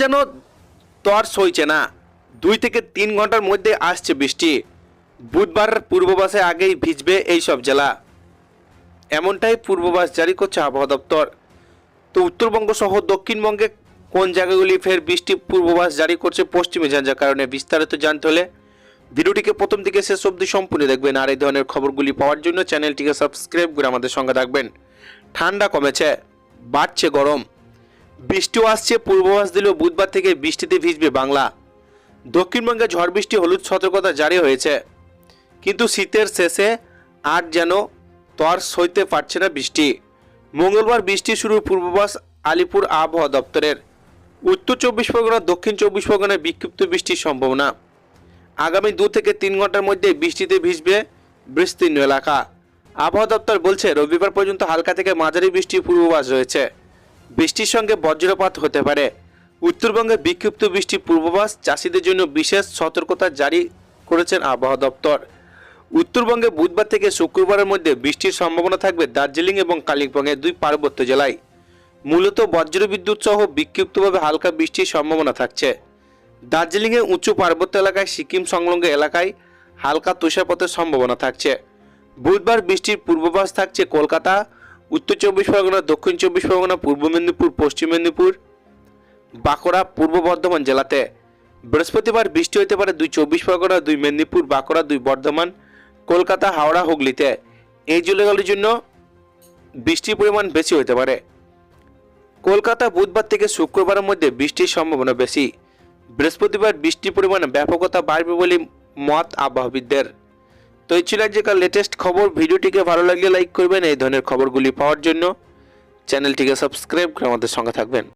যেন তর সইছে না। দুই থেকে তিন ঘণ্টার মধ্যে আসছে বৃষ্টি। বুধবার পূর্ববাসে আগেই ভিজবে এই সব জেলা। এমনটাই পূর্ববাস জারি করছে আবহাওয়া দপ্তর। তো উত্তরবঙ্গ সহ দক্ষিণবঙ্গে কোন জায়গাগুলি ফের বৃষ্টি পূর্ববাস জারি করছে পশ্চিমে ঝঞ্ঝার কারণে বিস্তারিত জানতে হলে ভিডিওটিকে প্রথম থেকে শেষ অবধি সম্পূর্ণ দেখবেন আর এই ধরনের খবরগুলি পাওয়ার জন্য চ্যানেলটিকে সাবস্ক্রাইব করে আমাদের সঙ্গে থাকবেন। ঠান্ডা কমেছে, বাড়ছে গরম। বৃষ্টিও আসছে, পূর্বাভাস দিলেও বুধবার থেকে বৃষ্টিতে ভিজবে বাংলা। দক্ষিণবঙ্গে ঝড় বৃষ্টি, হলুদ সতর্কতা জারি হয়েছে। কিন্তু শীতের শেষে আর যেন তর সইতে পারছে না বৃষ্টি। মঙ্গলবার বৃষ্টি শুরুর পূর্বাভাস আলিপুর আবহাওয়া দপ্তরের। উত্তর চব্বিশ পরগনা, দক্ষিণ চব্বিশ পরগনায় বিক্ষিপ্ত বৃষ্টির সম্ভাবনা। আগামী দু থেকে তিন ঘণ্টার মধ্যে বৃষ্টিতে ভিজবে বিস্তীর্ণ এলাকা। আবহাওয়া দপ্তর বলছে, রবিবার পর্যন্ত হালকা থেকে মাঝারি বৃষ্টির পূর্বাভাস রয়েছে। বৃষ্টির সঙ্গে বজ্রপাত হতে পারে। উত্তরবঙ্গে বিক্ষিপ্ত বৃষ্টির পূর্বাভাস, চাষিদের জন্য বিশেষ সতর্কতা জারি করেছেন আবহাওয়া দপ্তর। উত্তরবঙ্গে বুধবার থেকে শুক্রবারের মধ্যে বৃষ্টির সম্ভাবনা থাকবে দার্জিলিং এবং কালিম্পংয়ের দুই পার্বত্য জেলায়। মূলত বজ্রবিদ্যুৎ সহ বিক্ষিপ্তভাবে হালকা বৃষ্টির সম্ভাবনা থাকছে। দার্জিলিংয়ে উঁচু পার্বত্য এলাকায়, সিকিম সংলগ্ন এলাকায় হালকা তুষারপাতের সম্ভাবনা থাকছে। বুধবার বৃষ্টির পূর্বাভাস থাকছে কলকাতা উত্তর চব্বিশ পরগনা, দক্ষিণ চব্বিশ পরগনা, পূর্ব মেদিনীপুর, পশ্চিম মেদিনীপুর, বাঁকুড়া, পূর্ব বর্ধমান জেলাতে। বৃহস্পতিবার বৃষ্টি হতে পারে দুই চব্বিশ পরগনা, দুই মেদিনীপুর, বাঁকুড়া, দুই বর্ধমান, কলকাতা, হাওড়া, হুগলিতে। এই জেলাগুলির জন্য বৃষ্টির পরিমাণ বেশি হতে পারে। কলকাতা বুধবার থেকে শুক্রবারের মধ্যে বৃষ্টির সম্ভাবনা বেশি। বৃহস্পতিবার বৃষ্টির পরিমাণ ব্যাপকতা বাড়বে বলে মত আবহাওয়াবিদদের। তো এই ছিল আজকের লেটেস্ট খবর। ভিডিওটিকে ভালো লাগলে লাইক করবেন। এই ধরনের খবরগুলি পাওয়ার জন্য চ্যানেলটিকে সাবস্ক্রাইব করে আমাদের সঙ্গে থাকবেন।